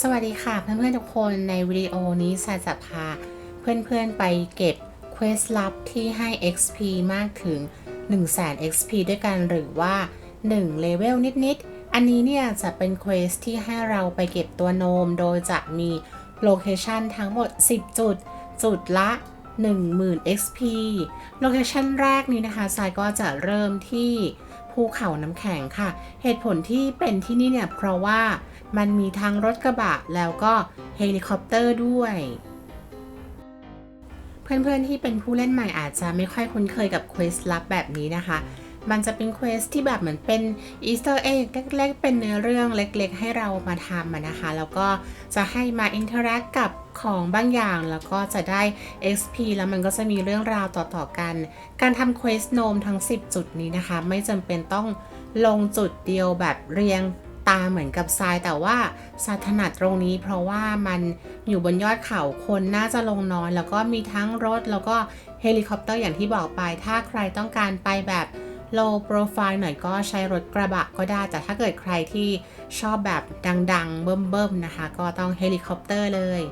สวัสดีค่ะเพื่อนๆทุกคนในวิดีโอนี้สายจะพาเพื่อนๆไปเก็บเควสลับที่ให้ XP มากถึง 100,000 XP ด้วยกันหรือว่า1เลเวลนิดๆ อันนี้เนี่ยจะเป็นเควสที่ให้เราไปเก็บตัวโนม โดยจะมีโลเคชันทั้งหมด 10 จุด จุดละ 10,000 XP โลเคชันแรกนี้นะคะสายก็จะเริ่มที่ ภูเขาน้ำแข็งค่ะ เหตุผลที่เป็นที่นี่เนี่ยเพราะว่ามันมีทั้งรถกระบะแล้วก็เฮลิคอปเตอร์ด้วยเพื่อนๆที่เป็นผู้เล่นใหม่อาจจะไม่ค่อยคุ้นเคยกับเควสลับแบบนี้นะคะ มันจะเป็นเควสที่แบบเหมือนเป็นอีสเตอร์เอ็กเล็กๆ เป็นเนื้อเรื่องเล็กๆ ให้เรามาทำนะคะ แล้วก็จะให้มาอินเทอร์แอคกับของบางอย่าง แล้วก็จะได้ XP แล้วมันก็จะมีเรื่องราวต่อๆกัน การทำเควสโนมทั้ง 10 จุดนี้นะคะ ไม่จำเป็นต้องลงจุดเดียวแบบเรียงตามเหมือนกับทรายแต่ว่าทราถนัดตรงนี้เพราะว่ามันอยู่บนยอดเขาคนน่าจะลงน้อย แล้วก็มีทั้งรถแล้วก็เฮลิคอปเตอร์อย่างที่บอกไป ถ้าใครต้องการไปแบบ low profile หน่อยก็ใช้รถกระบะก็ได้ แต่ถ้าเกิดใครที่ชอบแบบดังๆ เบิ่มๆนะคะ ก็ต้องเฮลิคอปเตอร์เลย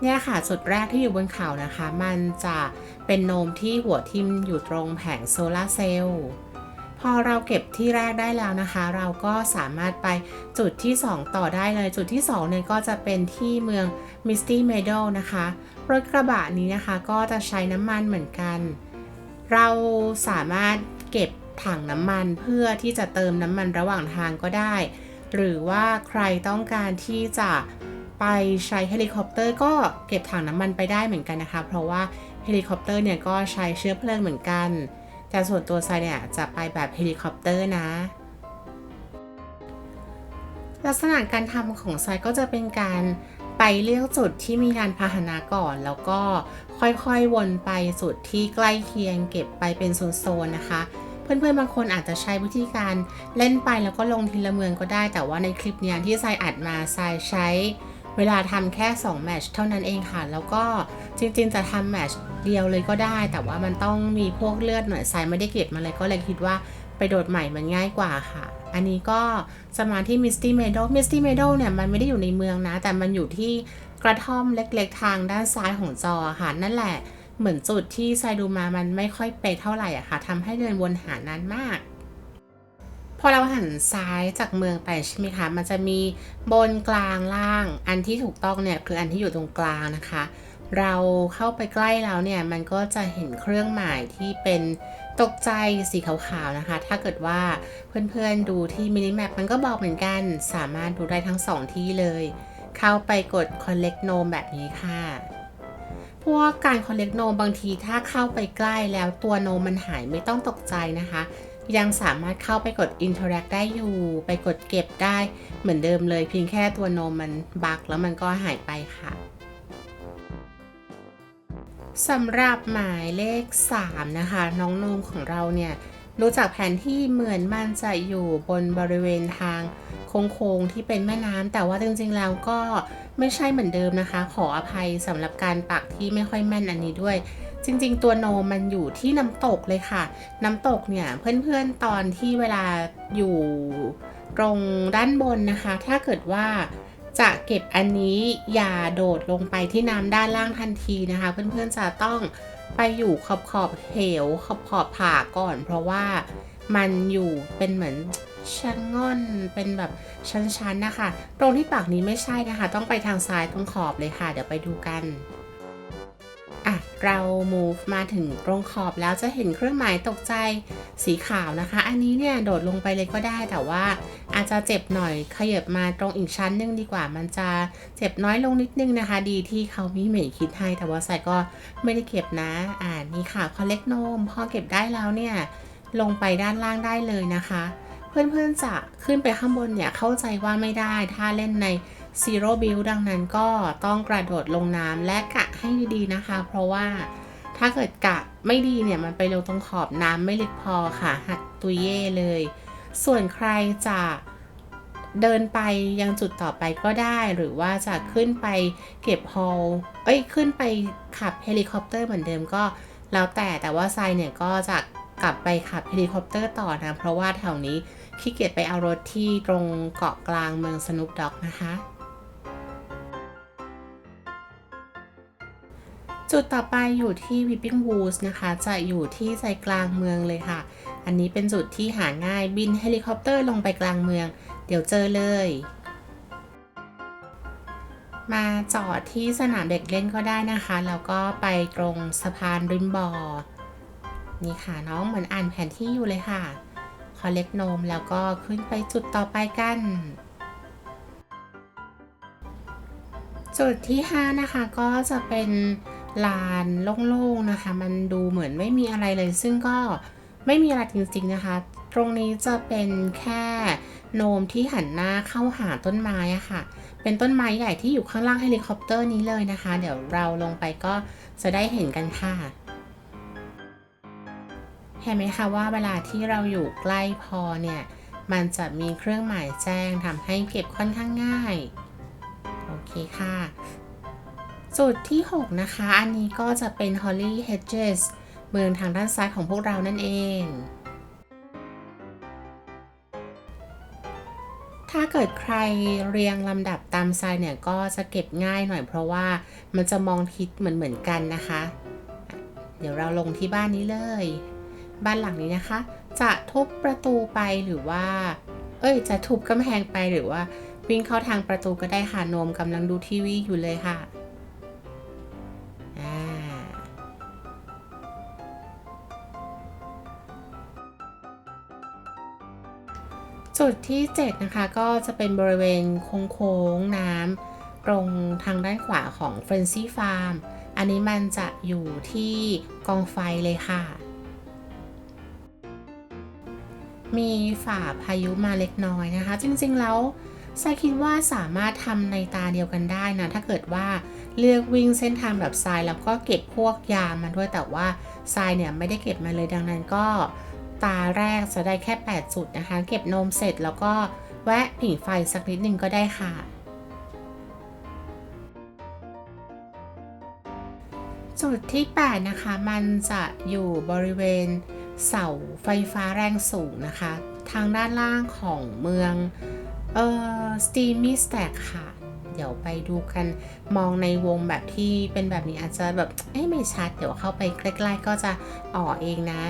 เนี่ยค่ะจุดแรกที่อยู่บนเขานะคะ มันจะเป็นโนมที่หัวทิมอยู่ตรงแผงโซลาร์เซลล์พอเราเก็บที่แรกได้แล้วนะคะ เราก็สามารถไปจุดที่ 2 ต่อได้เลย จุดที่2เนี่ยก็จะเป็นที่เมือง Misty Meadow นะคะ รถกระบะนี้นะคะก็จะใช้น้ำมันเหมือนกัน เราสามารถเก็บ ถังน้ำมันเพื่อที่จะเติมน้ำมันระหว่างทางก็ได้ หรือว่าใครต้องการที่จะไปใช้เฮลิคอปเตอร์ก็เก็บถังน้ำมันไปได้เหมือนกันนะคะ เพราะว่าเฮลิคอปเตอร์เนี่ยก็ใช้เชื้อเพลิงเหมือนกัน แต่ส่วนตัวไซเนี่ยจะไปแบบเฮลิคอปเตอร์นะ ลักษณะการทำของไซก็จะเป็นการไปเลือกจุดที่มียานพาหนะก่อน แล้วก็ค่อยๆวนไปจุดที่ใกล้เคียงเก็บไปเป็นโซนๆนะคะ เพื่อนๆบางคนอาจจะใช้วิธีการเล่นไปแล้วก็ลงทีละเมืองก็ได้ แต่ว่าในคลิปเนี้ยที่ไซอัดมาไซใช้เวลาทำแค่2แมชเท่านั้นเองค่ะ แล้วก็จริงๆจะทำแมชเดียวเลยก็ได้ แต่ว่ามันต้องมีพวกเลือดหน่อยไซไม่ได้เก็บมาเลยก็เลยคิดว่าไปโดดใหม่มันง่ายกว่าค่ะ อันนี้ก็จะมาที่ Misty Meadow Misty Meadow เนี่ยมันไม่ได้อยู่ในเมืองนะ แต่มันอยู่ที่กระท่อมเล็กๆทางด้านซ้ายของจอค่ะนั่นแหละ เหมือนจุดที่ไซดูมามันไม่ค่อยเป๊ะเท่าไหร่อะค่ะทำให้เดินวนหานานมากพอเราหันซ้ายจากเมืองไปใช่ไหมคะ มันจะมีบนกลางล่าง อันที่ถูกต้องเนี่ยคืออันที่อยู่ตรงกลางนะคะ เราเข้าไปใกล้แล้วเนี่ยมันก็จะเห็นเครื่องหมายที่เป็นตกใจสีขาวๆนะคะ ถ้าเกิดว่าเพื่อนๆดูที่มินิแมปมันก็บอกเหมือนกัน สามารถดูได้ทั้งสองที่เลย เข้าไปกด collect nome แบบนี้ค่ะ พวกการ collect nome บางทีถ้าเข้าไปใกล้แล้วตัวโนมมันหายไม่ต้องตกใจนะคะ ยังสามารถเข้าไปกด interact ได้อยู่ ไปกดเก็บได้เหมือนเดิมเลย เพียงแค่ตัวโนมมันบักแล้วมันก็หายไปค่ะสำหรับหมายเลข 3 นะคะ น้องโนมของเราเนี่ย รู้จักแผนที่เหมือนมันจะอยู่บนบริเวณทางโค้งๆที่เป็นแม่น้ำแต่ว่าจริงๆแล้วก็ไม่ใช่เหมือนเดิมนะคะ ขออภัยสำหรับการปักที่ไม่ค่อยแม่นอันนี้ด้วย จริงๆ ตัวโนมมันอยู่ที่น้ำตกเลยค่ะ น้ำตกเนี่ยเพื่อนๆตอนที่เวลาอยู่ตรงด้านบนนะคะ ถ้าเกิดว่าจะเก็บอันนี้อย่าโดดลงไปที่น้ำด้านล่างทันทีนะคะ เพื่อนๆจะต้อง ไปอยู่ขอบขอบเหวขอบขอบผาก่อน เพราะว่ามันอยู่เป็นเหมือนชั้นง่อนเป็นแบบชั้นๆนะคะ ตรงที่ปากนี้ไม่ใช่นะคะ ต้องไปทางซ้ายตรงขอบเลยค่ะ เดี๋ยวไปดูกัน อะเรา move มาถึงตรงขอบแล้วจะเห็นเครื่องหมายตกใจสีขาวนะคะ อันนี้เนี่ยโดดลงไปเลยก็ได้แต่ว่าอาจจะเจ็บหน่อยขยับมาตรงอีกชั้นนึงดีกว่า มันจะเจ็บน้อยลงนิดนึงนะคะ ดีที่เขามีเหมยคิดให้แต่ว่าใส่ก็ไม่ได้เก็บนะ อ่านี่ค่ะ collect n o m พอเก็บได้แล้วเนี่ยลงไปด้านล่างได้เลยนะคะ เพื่อนๆจะขึ้นไปข้างบนเนี่ยเข้าใจว่าไม่ได้ถ้าเล่นใน Zero Build ดังนั้นก็ต้องกระโดดลงน้ำและกะให้ดีๆนะคะ เพราะว่าถ้าเกิดกะไม่ดีเนี่ยมันไปลงตรงขอบน้ำไม่ลึกพอค่ะ หักตุยเย่เลย ส่วนใครจะเดินไปยังจุดต่อไปก็ได้หรือว่าจะขึ้นไปเก็บฮอลเอ้ยขึ้นไปขับเฮลิคอปเตอร์เหมือนเดิมก็แล้วแต่แต่ว่าไซเนี่ยก็จะกลับไปขับเฮลิคอปเตอร์ต่อนะ เพราะว่าแถวนี้ขี้เกียจไปเอารถที่ตรงเกาะกลางเมืองสนุปด็อกนะคะ จุดต่อไปอยู่ที่ Whipping Woods นะคะ จะอยู่ที่ใจกลางเมืองเลยค่ะ อันนี้เป็นจุดที่หาง่ายบินเฮลิคอปเตอร์ลงไปกลางเมือง เดี๋ยวเจอเลย มาจอดที่สนามเด็กเล่นก็ได้นะคะ แล้วก็ไปตรงสะพานริมบ่อนี่ค่ะน้องเหมือนอ่านแผนที่อยู่เลยค่ะ คอเล็กนมแล้วก็ขึ้นไปจุดต่อไปกันจุดที่ 5 นะคะก็จะเป็น ลานโล่งๆนะคะ มันดูเหมือนไม่มีอะไรเลย ซึ่งก็ไม่มีอะไรจริงๆนะคะ ตรงนี้จะเป็นแค่โนมที่หันหน้าเข้าหาต้นไม้อะค่ะ เป็นต้นไม้ใหญ่ที่อยู่ข้างล่างเฮลิคอปเตอร์นี้เลยนะคะ เดี๋ยวเราลงไปก็จะได้เห็นกันค่ะเห็นไหมคะว่าเวลาที่เราอยู่ใกล้พอเนี่ย มันจะมีเครื่องหมายแจ้งทำให้เก็บค่อนข้างง่าย โอเคค่ะ จุดที่ 6 นะคะ อันนี้ก็จะเป็น Holly Hedges เมืองทางด้านซ้ายของพวกเรานั่นเอง ถ้าเกิดใครเรียงลำดับตามไซน์เนี่ย ก็จะเก็บง่ายหน่อยเพราะว่ามันจะมองทิศเหมือนเหมือนกันนะคะ เดี๋ยวเราลงที่บ้านนี้เลย บ้านหลังนี้นะคะ จะทุบประตูไปหรือว่า เอ้ย จะทุบกำแพงไปหรือว่า วิ่งเข้าทางประตูก็ได้ค่ะ โนมกำลังดูทีวีอยู่เลยค่ะ จุดที่ 7 นะคะ ก็จะเป็นบริเวณโค้งๆน้ำตรงทางด้านขวาของ f r e n z y Farm อันนี้มันจะอยู่ที่กองไฟเลยค่ะ มีฝ่าพายุมาเล็กน้อยนะคะ จริงๆแล้วไซคิดว่าสามารถทำในตาเดียวกันได้นะ ถ้าเกิดว่าเลือกวิ่งเส้นทางแบบทรายแล้วก็เก็บพวกยามาด้วยแต่ว่าทรายเนี่ยไม่ได้เก็บมาเลยดังนั้นก็ ตาแรกจะได้แค่ 8 จุดนะคะ เก็บนมเสร็จแล้วก็แวะผิงไฟสักนิดหนึ่งก็ได้ค่ะ จุดที่ 8 นะคะ มันจะอยู่บริเวณเสาไฟฟ้าแรงสูงนะคะ ทางด้านล่างของเมือง เอ่อ Steamy Stack ค่ะ เดี๋ยวไปดูกันมองในวงแบบที่เป็นแบบนี้อาจจะแบบ เอ๊ะไม่ชัด เดี๋ยวเข้าไปใกล้ๆก็จะอ๋อเองนะ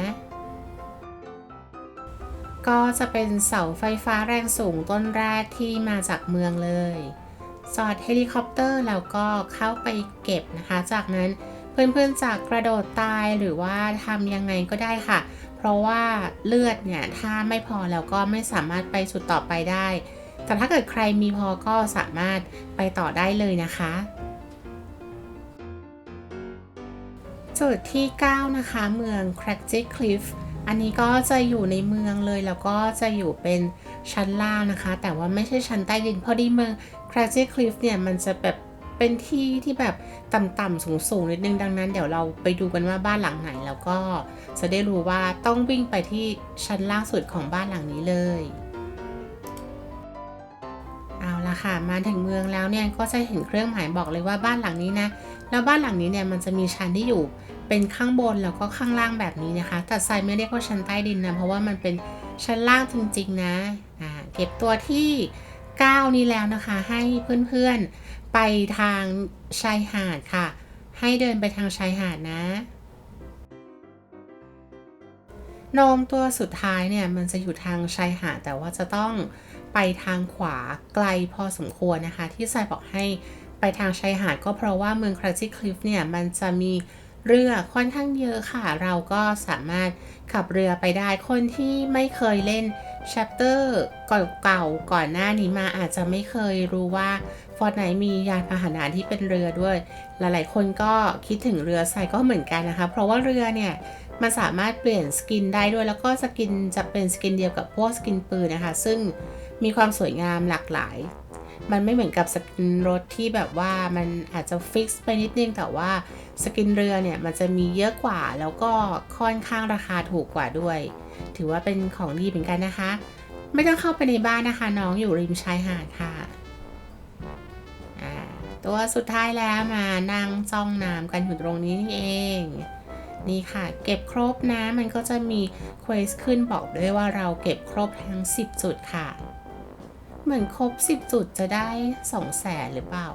ก็จะเป็นเสาไฟฟ้าแรงสูงต้นแรกที่มาจากเมืองเลยจอดเฮลิคอปเตอร์แล้วก็เข้าไปเก็บนะคะ จากนั้นเพื่อนๆจากกระโดดตายหรือว่าทำยังไงก็ได้ค่ะ เพราะว่าเลือดเนี่ยถ้าไม่พอแล้วก็ไม่สามารถไปจุดต่อไปได้ แต่ถ้าเกิดใครมีพอก็สามารถไปต่อได้เลยนะคะจุดที่ 9 นะคะ เมือง c r a c k j Cliff อันนี้ก็จะอยู่ในเมืองเลยแล้วก็จะอยู่เป็นชั้นล่างนะคะ แต่ว่าไม่ใช่ชั้นใต้ดิน พอดีเมือง c r a c k j Cliff เนี่ยมันจะแบบเป็นที่ที่แบบต่ำๆสูงๆนิดนึงดังนั้น เดี๋ยวเราไปดูกันว่าบ้านหลังไหนแล้วก็จะได้รู้ว่าต้องวิ่งไปที่ชั้นล่างสุดของบ้านหลังนี้เลย เอาละค่ะมาถึงเมืองแล้วเนี่ยก็จะเห็นเครื่องหมายบอกเลยว่าบ้านหลังนี้นะแล้วบ้านหลังนี้เนี่ยมันจะมีชั้นที่อยู่ เป็นข้างบนแล้วก็ข้างล่างแบบนี้นะคะ แต่ไซไม่เรียกว่าชั้นใต้ดินนะ เพราะว่ามันเป็นชั้นล่างจริงๆนะอ่าเก็บตัวที่ 9 นี้แล้วนะคะ ให้เพื่อนๆไปทางชายหาดค่ะ ให้เดินไปทางชายหาดนะโนมตัวสุดท้ายเนี่ยมันจะอยู่ทางชายหาดแต่ว่าจะต้องไปทางขวาไกลพอสมควรนะคะ ที่ไซบอกให้ไปทางชายหาดก็เพราะว่าเมืองคราซิคลิฟเนี่ยมันจะมี เรือค่อนข้างเยอะค่ะ เราก็สามารถขับเรือไปได้คนที่ไม่เคยเล่น chapter เก่าๆก่อนหน้านี้มาอาจจะไม่เคยรู้ว่าฟอร์ดไหนมียานพาหนะที่เป็นเรือด้วย หลายๆ คนก็คิดถึงเรือใส่ก็เหมือนกันนะคะ เพราะว่าเรือเนี่ยมันสามารถเปลี่ยนสกินได้ด้วย แล้วก็สกินจะเป็นสกินเดียวกับพวกสกินปืนนะคะ ซึ่งมีความสวยงามหลากหลาย มันไม่เหมือนกับสกินรถที่แบบว่ามันอาจจะฟิกซ์ไปนิดนึงแต่ว่า สกินเรือเนี่ยมันจะมีเยอะกว่าแล้วก็ค่อนข้างราคาถูกกว่าด้วย ถือว่าเป็นของดีเหมือนกันนะคะ ไม่ต้องเข้าไปในบ้านนะคะ น้องอยู่ริมชายหาดค่ะตัวสุดท้ายแล้วมานั่งจ้องน้ำกันอยู่ตรงนี้นี่เอง นี่ค่ะ เก็บครบนะมันก็จะมีเควสขึ้นบอกด้วยว่าเราเก็บครบทั้ง 10 จุดค่ะ เหมือนครบ 10 จุดจะได้ 2 0 0แสนหรือเปล่า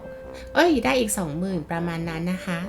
เอ้ย ได้อีก 20,000 ประมาณนั้นนะคะ